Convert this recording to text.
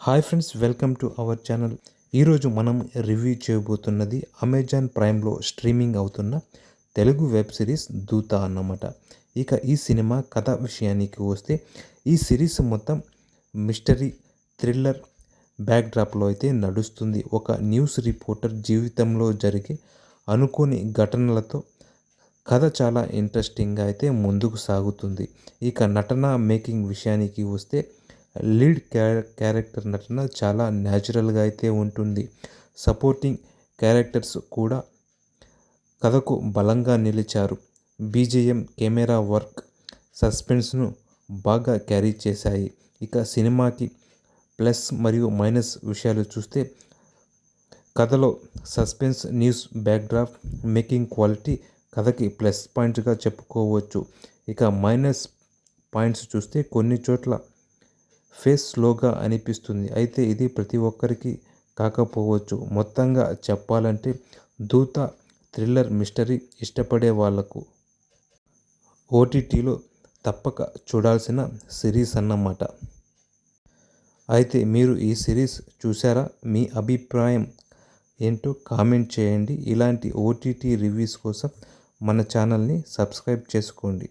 Hi friends welcome to our channel. ఈరోజు మనం review చేయబోతున్నది అమెజాన్ ప్రైమ్లో స్ట్రీమింగ్ అవుతున్న తెలుగు వెబ్ సిరీస్ దూత అన్నమాట. ఇక ఈ సినిమా కథ విషయానికి వస్తే ఈ సిరీస్ మొత్తం మిస్టరీ థ్రిల్లర్ బ్యాక్డ్రాప్లో అయితే నడుస్తుంది. ఒక న్యూస్ రిపోర్టర్ జీవితంలో జరిగే అనుకోని ఘటనలతో కథ చాలా ఇంట్రెస్టింగ్గా అయితే ముందుకు సాగుతుంది. ఇక నటన మేకింగ్ విషయానికి వస్తే లీడ్ క్యారెక్టర్ నటన చాలా న్యాచురల్గా అయితే ఉంటుంది. సపోర్టింగ్ క్యారెక్టర్స్ కూడా కథకు బలంగా నిలిచారు. బీజేఎం కెమెరా వర్క్ సస్పెన్స్ను బాగా క్యారీ చేశాయి. ఇక సినిమాకి ప్లస్ మరియు మైనస్ విషయాలు చూస్తే కథలో suspense news backdrop making quality కథకి ప్లస్ పాయింట్గా చెప్పుకోవచ్చు. ఇక మైనస్ పాయింట్స్ చూస్తే కొన్ని చోట్ల ఫేస్ స్లోగా అనిపిస్తుంది. అయితే ఇది ప్రతి ఒక్కరికి కాకపోవచ్చు. మొత్తంగా చెప్పాలంటే దూత థ్రిల్లర్ మిస్టరీ ఇష్టపడే వాళ్ళకు ఓటీటీలో తప్పక చూడాల్సిన సిరీస్ అన్నమాట. అయితే మీరు ఈ సిరీస్ చూసారా మీ అభిప్రాయం ఏంటో కామెంట్ చేయండి. ఇలాంటి ఓటీటీ రివ్యూస్ కోసం మన ఛానల్ని సబ్స్క్రైబ్ చేసుకోండి.